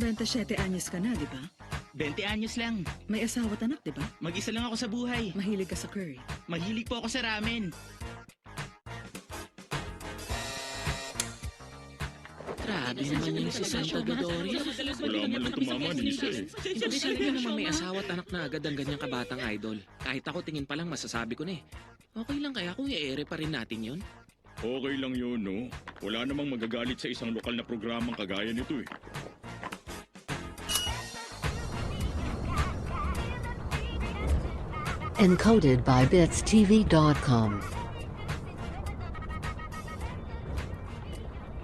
27 anyos ka na, di ba? 20 anyos lang. May asawa at anak, di ba? Mag-isa lang ako sa buhay. Mahilig ka sa curry. Mahilig po ako sa ramen. Grabe naman yun si Santa Dodoria. Wala man lang tumama dito eh. Imposible naman may asawa at anak na agad ang ganyang kabatang idol. Kahit ako tingin pa lang masasabi ko na eh. Okay lang kaya kung i-ere pa rin natin yun? Okay lang yun, no? Wala namang magagalit sa isang lokal na programang kagaya nito eh. Encoded by BitsTV.com.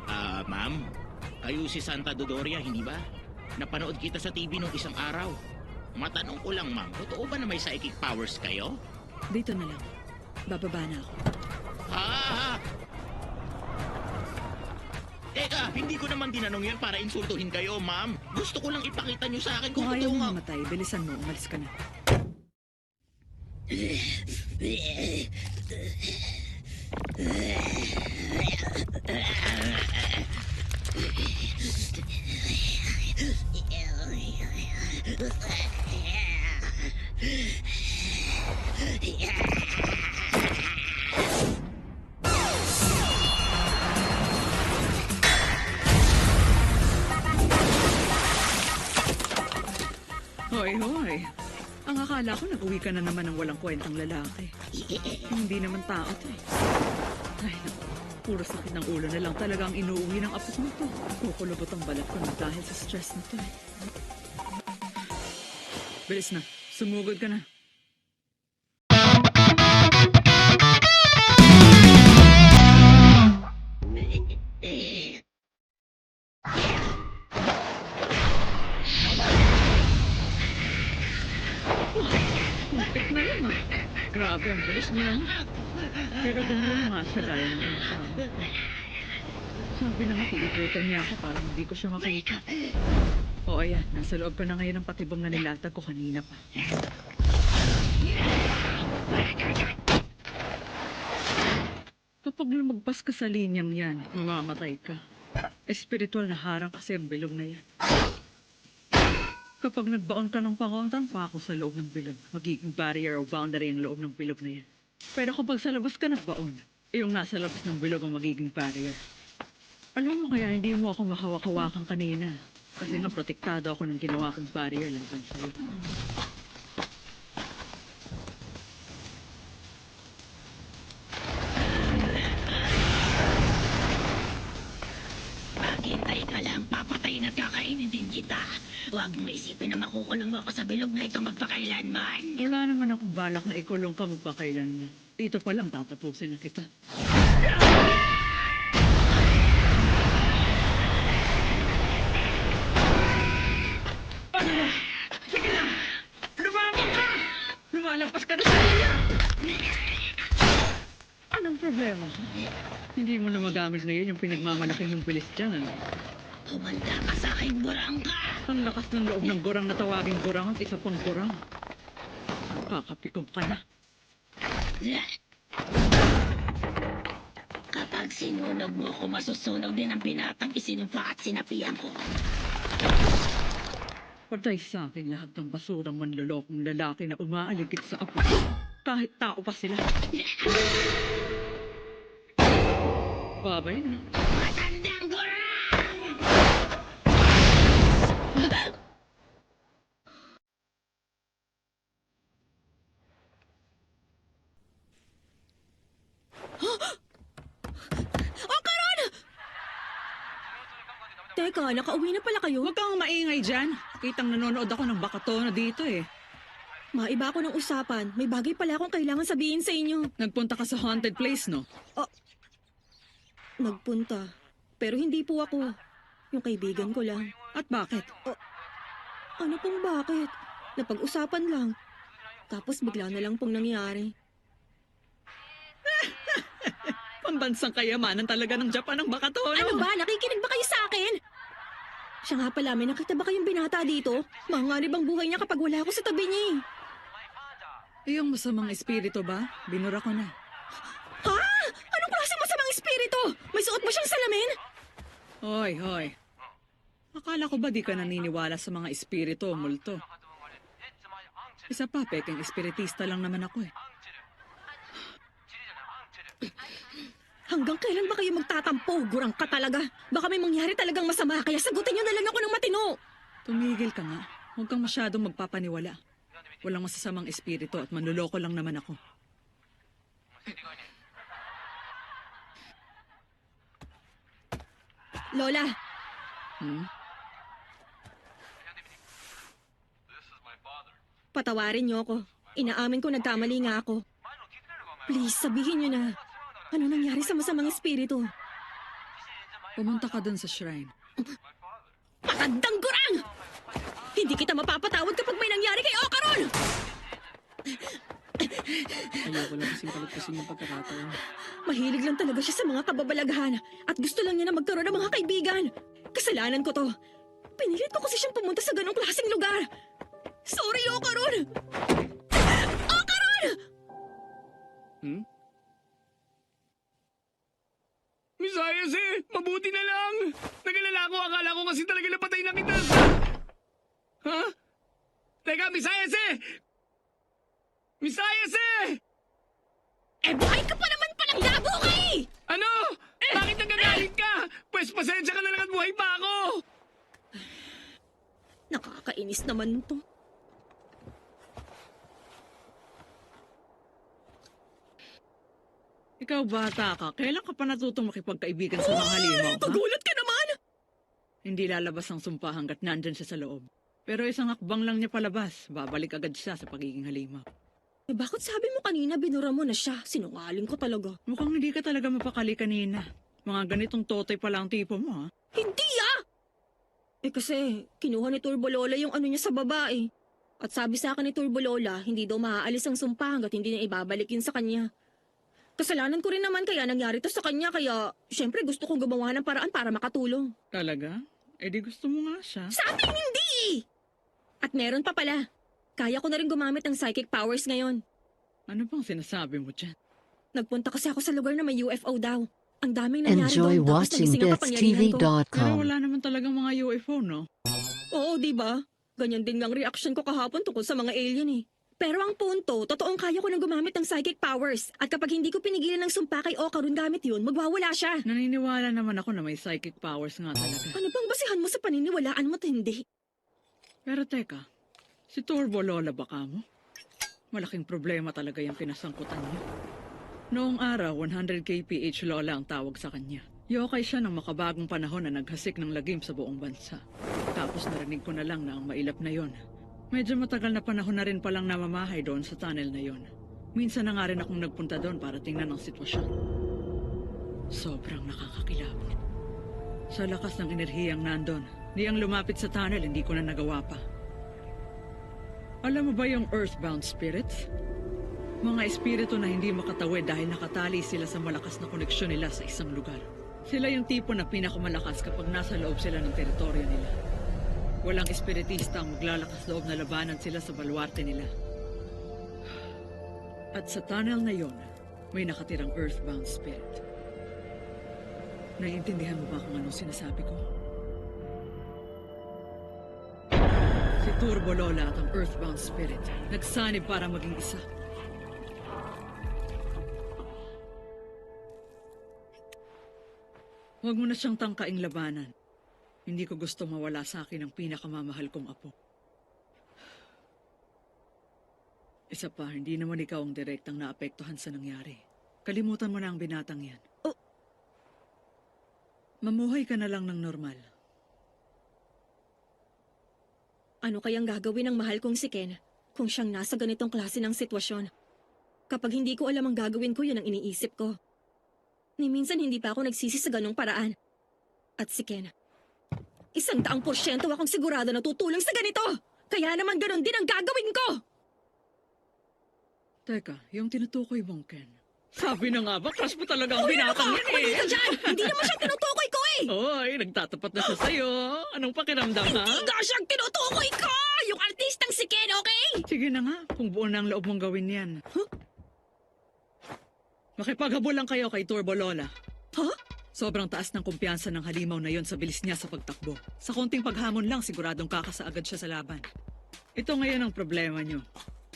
Ah, ma'am. Kayo si Santa Dodoria, hindi ba? Napanood kita sa TV nung isang araw. Matanong ko lang, ma'am. Totoo ba na may psychic powers kayo? Dito na lang. Bababa na ako. Ha? Teka, hindi ko naman tinanong yan para insultuhin kayo, ma'am. Gusto ko lang ipakita nyo sa akin kung Kung ayaw totoo mo nga. mamatay, bilisan mo, umalis ka na. Hoy, akala ko nag-uwi ka na naman ng walang kwentang lalaki. Hindi naman tao to eh. Ay, naku. Puro sakit ng ulo na lang talaga ang inuuwi ng apo mo to. Kukulubot ang balat ko na dahil sa stress na to eh. Bilis na. Sumugod ka na. Piiputan niya ako para hindi ko siya makita. O ayan, nasa loob ka na ngayon ng patibong na nilatag ko kanina pa. Kapag lumagpas ka sa linyang yan, mamamatay ka. Espiritual na harang kasi ang bilog na yan. Kapag nagbaon ka ng pangontan pa ako sa loob ng bilog, magiging barrier o boundary ang loob ng bilog na yan. Pero kapag sa labas ka nagbaon, eh, yung nasa labas ng bilog ang magiging barrier. Alam mo kaya hindi mo ako makawakawakan kanina. Kasi nga protektado ako ng ginawa kong barrier lang sa'yo. Maghintay ka lang, papatayin at kakainin din kita. Huwag mo isipin na makukulong mo ako sa bilog na ito magpakailanman. Wala naman akong balak na ikulong ka magpakailan na. Dito pa lang tatapusin na kita. Lumabang ka! Lumalagpas ka na sa linya! Anong problema? Hindi mo na magamit ngayon yung pinagmamalaki ng bilis dyan, ano? Tumanda ka sa aking burang ka. Ang lakas ng loob ng gurang na tawaging gurang at isa pang gurang. Kakapikom ka na. Kapag sinunog mo ako, masusunog din ang binatang isinumpa at sinapian ko. Patay sa akin lahat ng basurang manlolokong lalaki na umaaligid sa apo. Kahit tao pa sila. Babay na. Matandang gurang! Teka, nakauwi na pala kayo? Huwag kang maingay dyan. Kitang nanonood ako ng bakatono dito eh. Maiba ako ng usapan. May bagay pala akong kailangan sabihin sa inyo. Nagpunta ka sa haunted place, no? Nagpunta. Pero hindi po ako. Yung kaibigan ko lang. At bakit? Ano pong bakit? Napag-usapan lang. Tapos bigla na lang pong nangyari. Pambansang kayamanan talaga ng Japan ang bakatono. Ano ba? Nakikinig ba kayo sa akin? Siya nga pala, may nakita ba kayong binata dito? Manganib ang buhay niya kapag wala ako sa tabi niya eh. Yung masamang espiritu ba? Binura ko na. Ha? Anong klase masamang espiritu? May suot ba siyang salamin? Hoy, hoy. Akala ko ba di ka naniniwala sa mga espiritu o multo? Isa pa, peking espiritista lang naman ako eh. Hanggang kailan ba kayo magtatampo? Gurang ka talaga. Baka may mangyari talagang masama, kaya sagutin niyo na lang ako ng matino. Tumigil ka nga. Huwag kang masyadong magpapaniwala. Walang masasamang espiritu at manluloko lang naman ako. Lola, Hmm? patawarin niyo ako. Inaamin ko nagkamali nga ako. Please, sabihin niyo na. Ano nangyari sa masamang espiritu? Pumunta ka dun sa shrine. Matandang gurang! Hindi kita mapapatawad kapag may nangyari kay Okaron! Ayoko lang kasing palagpasin yung pagkakataon. Mahilig lang talaga siya sa mga kababalaghan at gusto lang niya na magkaroon ng mga kaibigan. Kasalanan ko to. Pinilit ko kasi siyang pumunta sa ganong klaseng lugar. Sorry, Okaron! Okaron! Hmm? Misayas eh! Mabuti na lang! Nagalala ko, akala ko kasi talaga napatay na kita. Ha? Teka, Misayas eh! Misayas eh! Eh, buhay ka pa naman palang labo ka eh! Ano? Bakit nagagalit ka? Pues pasensya ka na lang at buhay pa ako! Nakakainis naman to. Ikaw bata ka, kailan ka pa natutong makipagkaibigan sa mga halimaw, ha? Pagulat ka naman! Hindi lalabas ang sumpa hanggat nandyan siya sa loob. Pero isang akbang lang niya palabas, babalik agad siya sa pagiging halimaw. Eh, bakit sabi mo kanina binura mo na siya? Sinungaling ko talaga. Mukhang hindi ka talaga mapakali kanina. Mga ganitong totoy pala ang tipo mo, ha? Hindi ah! Eh kasi, kinuha ni Turbo Lola yung ano niya sa babae. At sabi sa akin ni Turbo Lola, hindi daw maaalis ang sumpa hanggat hindi na ibabalik yun sa kanya. Kasalanan ko rin naman kaya nangyari to sa kanya kaya syempre gusto kong gumawa ng paraan para makatulong. Talaga? Eh di gusto mo nga siya. Sabi hindi! At meron pa pala. Kaya ko na rin gumamit ng psychic powers ngayon. Ano bang sinasabi mo dyan? Nagpunta kasi ako sa lugar na may UFO daw. Ang daming nangyari Enjoy doon tapos watching nagising ang kapangyarihan ko. Pero wala naman talagang mga UFO, no? Oo, di ba? Ganyan din ang reaction ko kahapon tungkol sa mga alien eh. Pero ang punto, totoong kaya ko nang gumamit ng psychic powers. At kapag hindi ko pinigilan ng sumpa kay Okarun gamit yun, magwawala siya. Naniniwala naman ako na may psychic powers nga talaga. Ano bang basihan mo sa paniniwalaan mo at hindi? Pero teka, si Turbo Lola baka mo? Malaking problema talaga yung pinasangkutan niya. Noong araw, 100 kph Lola ang tawag sa kanya. Yokay siya ng makabagong panahon na naghasik ng lagim sa buong bansa. Tapos narinig ko na lang na ang mailap na yon. Medyo matagal na panahon na rin palang namamahay doon sa tunnel na yon. Minsan na nga rin akong nagpunta doon para tingnan ang sitwasyon. Sobrang nakakakilabot. Sa lakas ng enerhiyang nandon, di ang lumapit sa tunnel, hindi ko na nagawa pa. Alam mo ba yung earthbound spirits? Mga espiritu na hindi makatawid dahil nakatali sila sa malakas na koneksyon nila sa isang lugar. Sila yung tipo na pinakamalakas kapag nasa loob sila ng teritoryo nila. Walang espiritista ang maglalakas loob na labanan sila sa baluarte nila. At sa tunnel na yon, may nakatirang earthbound spirit. Naiintindihan mo ba kung anong sinasabi ko? Si Turbo Lola at ang Earthbound Spirit nagsanib para maging isa. Huwag mo na siyang tangkaing labanan. Hindi ko gusto mawala sa akin ang pinakamamahal kong apo. Isa pa, hindi naman ikaw ang direktang naapektuhan sa nangyari. Kalimutan mo na ang binatang yan. Oh. Mamuhay ka na lang ng normal. Ano kayang gagawin ng mahal kong si Ken kung siyang nasa ganitong klase ng sitwasyon? Kapag hindi ko alam ang gagawin ko, yun ang iniisip ko. Ni minsan hindi pa ako nagsisi sa ganong paraan. At si Ken, isang daang porsyento akong sigurado na tutulong sa ganito! Kaya naman ganon din ang gagawin ko! Teka, yung tinutukoy mong Ken. Sabi na nga ba, crush mo talaga ang Uy, binatang yan eh. Ka dyan! Hindi naman siya tinutukoy ko eh! Oy, nagtatapat na siya sa'yo. Anong pakiramdam ha? Hindi nga siyang tinutukoy ko! Yung artistang si Ken, okay? Sige na nga, kung buo na ang loob mong gawin yan. Makipaghabol lang kayo kay Turbo Lola. Ha? Sobrang taas ng kumpiyansa ng halimaw na yon sa bilis niya sa pagtakbo. Sa konting paghamon lang, siguradong kakasaagad siya sa laban. Ito ngayon ang problema niyo.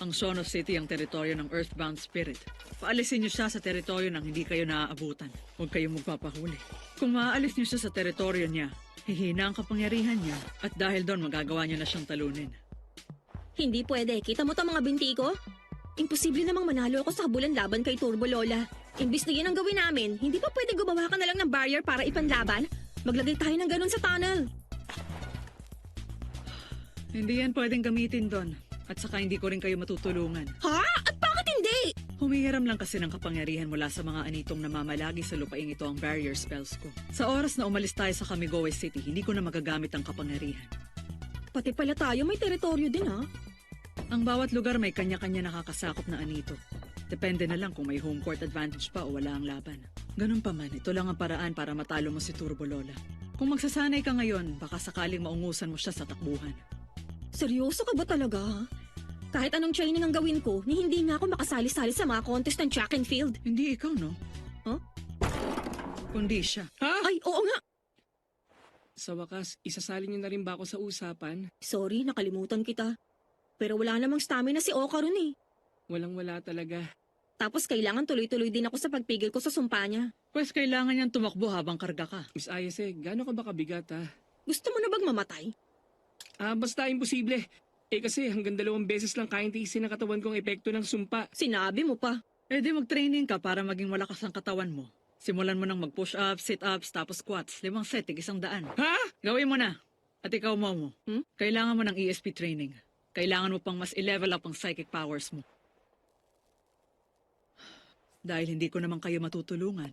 Ang Sono City ang teritoryo ng Earthbound Spirit. Paalisin niyo siya sa teritoryo nang hindi kayo naaabutan. Huwag kayong magpapahuli. Kung maaalis niyo siya sa teritoryo niya, hihina ang kapangyarihan niya at dahil doon magagawa niyo na siyang talunin. Hindi pwede. Kita mo to mga binti ko? Imposible namang manalo ako sa habulan laban kay Turbo Lola. Imbis na yun ang gawin namin, hindi pa pwede gumawa ka na lang ng barrier para ipanlaban? Maglagay tayo ng ganun sa tunnel. Hindi yan pwedeng gamitin doon. At saka hindi ko rin kayo matutulungan. Ha? At bakit hindi? Humihiram lang kasi ng kapangyarihan mula sa mga anitong namamalagi sa lupaing ito ang barrier spells ko. Sa oras na umalis tayo sa Kamigowe City, hindi ko na magagamit ang kapangyarihan. Pati pala tayo may teritoryo din ha. Ang bawat lugar may kanya-kanya nakakasakop na anito. Depende na lang kung may home court advantage pa o wala ang laban. Ganun pa man, ito lang ang paraan para matalo mo si Turbo Lola. Kung magsasanay ka ngayon, baka sakaling maungusan mo siya sa takbuhan. Seryoso ka ba talaga ha? Kahit anong training ang gawin ko, ni hindi nga ako makasali-sali sa mga contest ng track and field. Hindi ikaw, no? Huh? Kundi siya. Ha? Ay, oo nga. Sa wakas, isasali niyo na rin ba ako sa usapan? Sorry, nakalimutan kita. Pero wala namang stamina si Oka ron eh. Walang-wala talaga. Tapos kailangan tuloy-tuloy din ako sa pagpigil ko sa sumpa niya. Pwes kailangan niyang tumakbo habang karga ka. Miss Ayase, gaano ka ba kabigat ha? Gusto mo na bang mamatay? Ah, basta imposible. Eh kasi hanggang dalawang beses lang kayang tiisin ng katawan kong epekto ng sumpa. Sinabi mo pa. Eh di mag-training ka para maging malakas ang katawan mo. Simulan mo ng mag-push ups, sit-ups, tapos squats. Limang set, tig isang daan. Ha? Gawin mo na. At ikaw, Momo. Hmm? Kailangan mo ng ESP training. Kailangan mo pang mas i-level up ang psychic powers mo. Dahil hindi ko naman kayo matutulungan,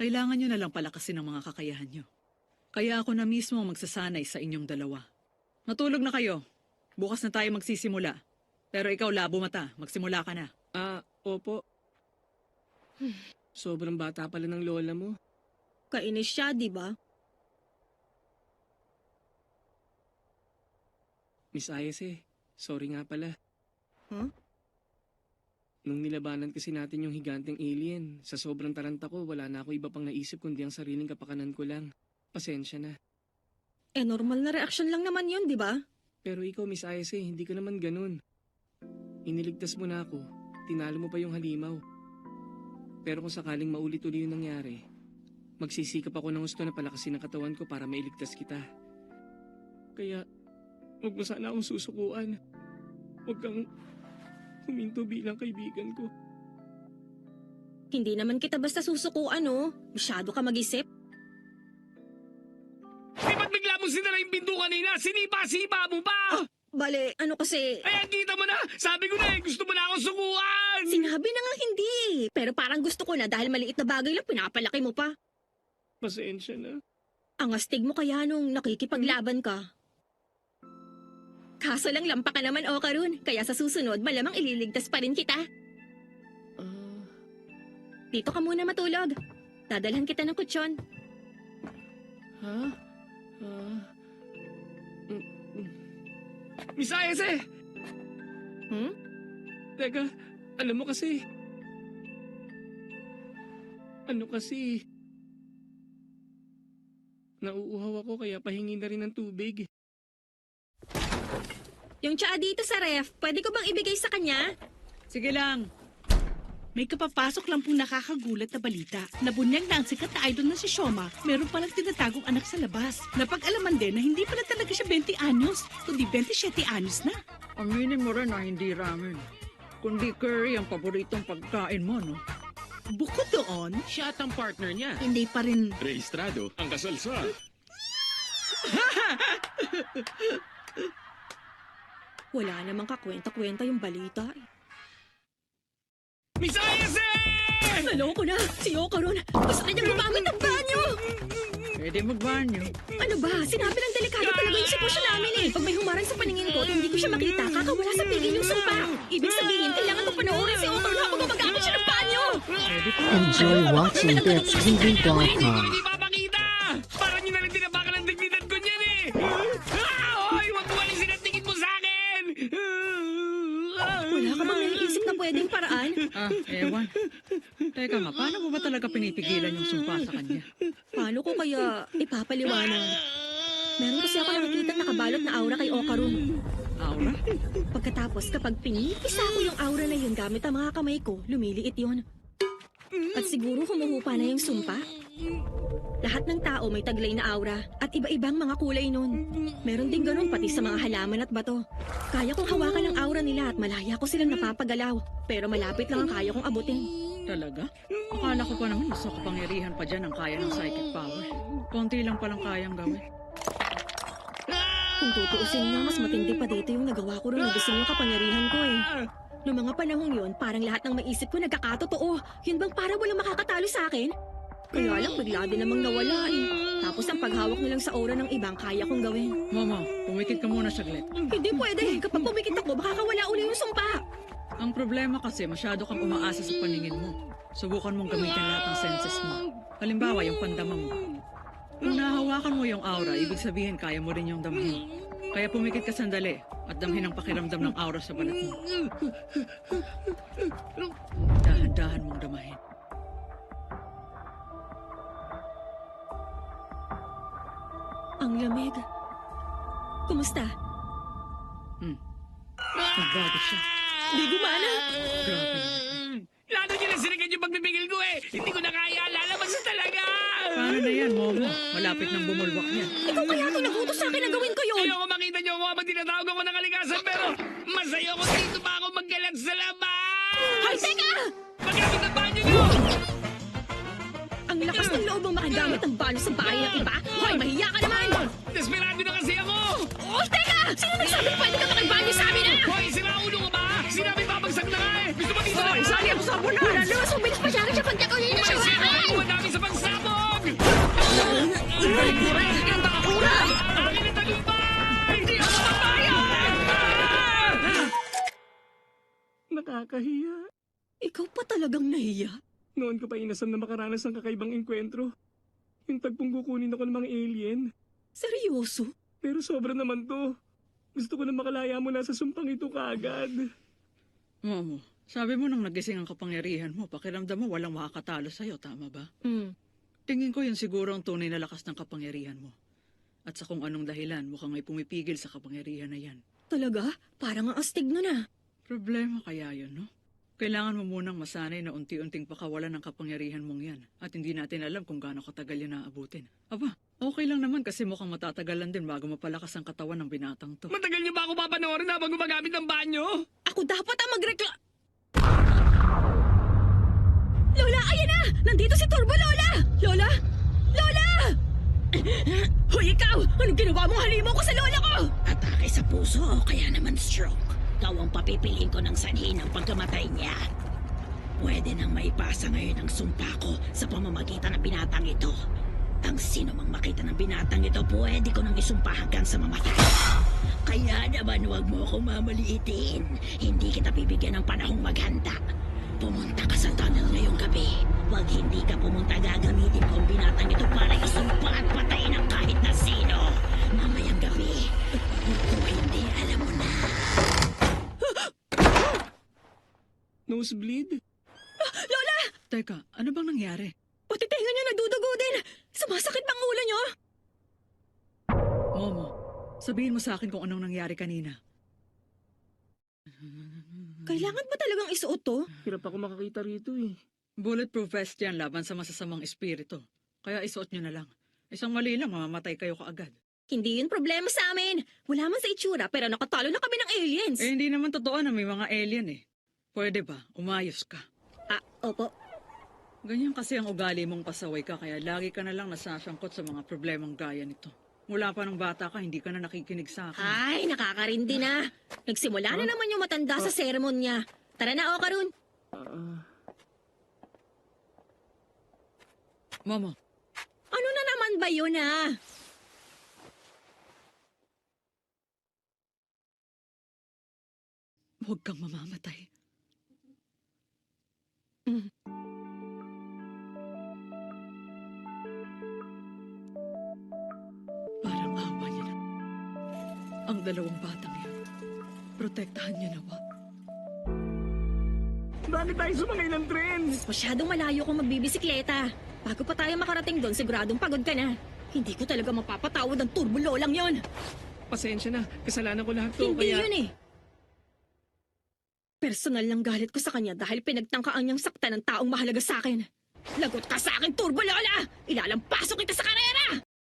kailangan nyo na lang palakasin ang mga kakayahan nyo. Kaya ako na mismo ang magsasanay sa inyong dalawa. Matulog na kayo. Bukas na tayo magsisimula. Pero ikaw, labo mata. Magsimula ka na. Ah, opo. Sobrang bata pala ng lola mo. Kainis siya, di ba? Miss Ayase, sorry nga pala. Huh? Nung nilabanan kasi natin yung higanteng alien, sa sobrang taranta ko, wala na ako iba pang naisip kundi ang sariling kapakanan ko lang. Pasensya na. Eh, normal na reaksyon lang naman yun, di ba? Pero ikaw, Miss Ayase, hindi ka naman ganun. Iniligtas mo na ako. Tinalo mo pa yung halimaw. Pero kung sakaling maulit-uli yung nangyari, magsisikap ako ng gusto na palakasin ang katawan ko para mailigtas kita. Kaya, huwag mo sana akong susukuan. Huwag kang huminto bilang kaibigan ko. Hindi naman kita basta susukuan, oh. Masyado ka mag-isip. Eh, ba't bigla mo sinara yung pinto kanina? Sinipa-sipa mo pa! Bale, ano kasi... Ayan, kita mo na! Sabi ko na eh, gusto mo na akong sukuan! Sinabi na nga hindi. Pero parang gusto ko na dahil maliit na bagay lang pinapalaki mo pa. Pasensya na. Ang astig mo kaya nung nakikipaglaban ka. Kaso lang lampa ka naman o karun, kaya sa susunod malamang ililigtas pa rin kita. Ah, Dito ka muna matulog. Dadalhan kita ng kutsyon. ha? Ah. Mm, mm. Miss Ayase! Hmm? Teka, alam mo kasi... Ano kasi... Nauuhaw ako kaya pahingi na rin ng tubig. Yung tsaa dito sa ref, pwede ko bang ibigay sa kanya? Sige lang. May kapapasok lang pong nakakagulat na balita. Nabunyag na ang sikat na idol na si Shoma, meron palang tinatagong anak sa labas. Napag-alaman din na hindi pala talaga siya 20 anyos, kundi 27 anyos na. Aminin mo rin na hindi ramen. Kundi curry ang paboritong pagkain mo, no? Bukod doon, Siya at ang partner niya. hindi pa rin Rehistrado ang kasalsa. Wala namang kakwenta-kwenta yung balita. eh. Miss Ayase! Naloko na! Si Okaron! Gusto na niyang gumamit ng banyo! Pwede magbanyo. Ano ba? Sinabi ng delikado talaga yung sitwasyon namin eh. Pag may humarang sa paningin ko, at hindi ko siya makita, kakawala sa pigil yung sumpa. Ibig sabihin, kailangan ko panoorin si Okaron habang gumagamit siya ng banyo! Enjoy watching BitsTV.com. Teka nga, paano mo ba talaga pinipigilan yung sumpa sa kanya? kaya ipapaliwanag? Meron kasi ako nakikita nakabalot na aura kay Okarun. Aura? Pagkatapos kapag pinipisa ko yung aura na yun gamit ang mga kamay ko, lumiliit yon. At siguro humuhupa na yung sumpa. Lahat ng tao may taglay na aura at iba-ibang mga kulay nun. Meron din ganun pati sa mga halaman at bato. Kaya kong hawakan ang aura nila at malaya ko silang napapagalaw. Pero malapit lang ang kaya kong abutin. Talaga? Akala ko pa naman mas kapangyarihan pa dyan ang kaya ng psychic power. Konti lang palang kayang gawin. Kung tutuusin nga, mas matindi pa dito yung nagawa ko rin nagising yung kapangyarihan ko eh. Noong mga panahong yun, parang lahat ng maisip ko nagkakatotoo. Yun bang para walang makakatalo sa akin? Kaya lang bigla din namang nawala eh. Tapos ang paghawak nilang sa aura ng ibang kaya kong gawin. Mama, pumikit ka muna saglit. Hindi pwede. Kapag pumikit ako, baka Ang problema kasi masyado kang umaasa sa paningin mo. Subukan mong gamitin lahat ng senses mo. Halimbawa, yung pandama mo. Kung nahawakan mo yung aura, ibig sabihin kaya mo rin yung damhin. Kaya pumikit ka sandali at damhin ang pakiramdam ng aura sa balat mo. Dahan-dahan mong damahin. Ang lamig. Kumusta? Nagbago siya. Di gumana. Grabe. Lalo niyo na sinigan yung pagbibigil ko eh. Hindi ko na kaya. Lalabas na talaga. Paano na yan, Momo? Malapit ng bumulwak niya. Ikaw kaya tinagutos sa akin na gawin ko yun. Ayoko makita niyo ako habang tinatawag ako ng kalikasan pero masaya ko dito pa ako maggalat sa labas. Ay, teka! Magamit ang banyo niyo. Ang lakas ng loob mong makagamit ng balo sa bahay ng iba. Hoy, mahiya ka naman! Desperado na kasi ako. Oh, teka! Sino nagsabi pwede ka makibanyo sa amin, ah? Hoy, naman, sumilis pa siya siya pagkakulin na siya sira akin! ulo namin sa pagsabog. Balik mo rin! Ang takakura! Akin ang tagumpay. Hindi ako mapapayag. Nakakahiya. Ikaw pa talagang nahiya. Noon ko pa inasam na makaranas ng kakaibang enkwentro. Yung tagpong kukunin ako ng mga alien. Seryoso? Pero sobra naman to. Gusto ko na makalaya mula sa sumpang ito kaagad. Momo, sabi mo nung nagising ang kapangyarihan mo, pakiramdam mo walang makakatalo sa'yo, tama ba? Hmm. Tingin ko yun siguro ang tunay na lakas ng kapangyarihan mo. At sa kung anong dahilan, mukhang may pumipigil sa kapangyarihan na yan. Talaga? Parang ang astig nun ah. Problema kaya yun, no? Kailangan mo munang masanay na unti-unting pakawalan ng kapangyarihan mong yan. At hindi natin alam kung gaano katagal yan naabutin. Aba, okay lang naman kasi mukhang matatagalan din bago mapalakas ang katawan ng binatang to. Matagal niyo ba ako papanoorin habang gumagamit ng banyo? Ako dapat ang magrekla... Lola, ayan na! Nandito si Turbo Lola! Lola! Lola! Hoy, ikaw! Anong ginawa mong halimaw ko sa lola ko? Atake sa puso o kaya naman stroke. Ikaw ang papipiliin ko ng sanhi ng pagkamatay niya. Pwede nang maipasa ngayon ang sumpa ko sa pamamagitan ng binatang ito. Ang sino mang makita ng binatang ito, pwede ko nang isumpa hanggang sa mamatay. Kaya naman huwag mo akong mamaliitin. Hindi kita bibigyan ng panahong maghanda. Pumunta ka sa tunnel ngayong gabi. Huwag hindi ka pumunta gagamitin ko ang binatang ito para isumpa at patayin ang kahit na sino. Mamayang gabi. Kung hindi, alam mo na. Nosebleed? Lola! Teka, ano bang nangyari? Pati tenga niyo nagdudugo din! Sumasakit bang ulo niyo? Momo, sabihin mo sa akin kung anong nangyari kanina. Kailangan ba talagang isuot to? Hirap ako makakita rito eh. Bulletproof vest yan laban sa masasamang espiritu. Kaya isuot nyo na lang. Isang mali lang, mamamatay kayo kaagad. Hindi yun problema sa amin. Wala man sa itsura pero nakatalo na kami ng aliens. Eh, hindi naman totoo na may mga alien eh. Pwede ba? Umayos ka. Ah, opo. Ganyan kasi ang ugali mong pasaway ka kaya lagi ka na lang nasasangkot sa mga problemang gaya nito. Mula pa ng bata ka, hindi ka na nakikinig sa akin. Ay, nakakarindi na. Nagsimula na naman yung matanda sa sermon niya. Tara na, Okarun. Momo, Ano na naman ba yun, ah? huwag kang mamamatay. Parang dalawang batang yan. Protektahan niya nawa. Bakit tayo sumakay ng tren? Masyadong malayo kung magbibisikleta. Bago pa tayo makarating doon, siguradong pagod ka na. Hindi ko talaga mapapatawad ang turbo lolang yon. Pasensya na, kasalanan ko lahat to. Hindi kaya... yun eh. Personal lang galit ko sa kanya dahil pinagtangkaan niyang sakta ng taong mahalaga sa akin. Lagot ka sa akin, Turbo Lola! Ilalampasok kita sa karera!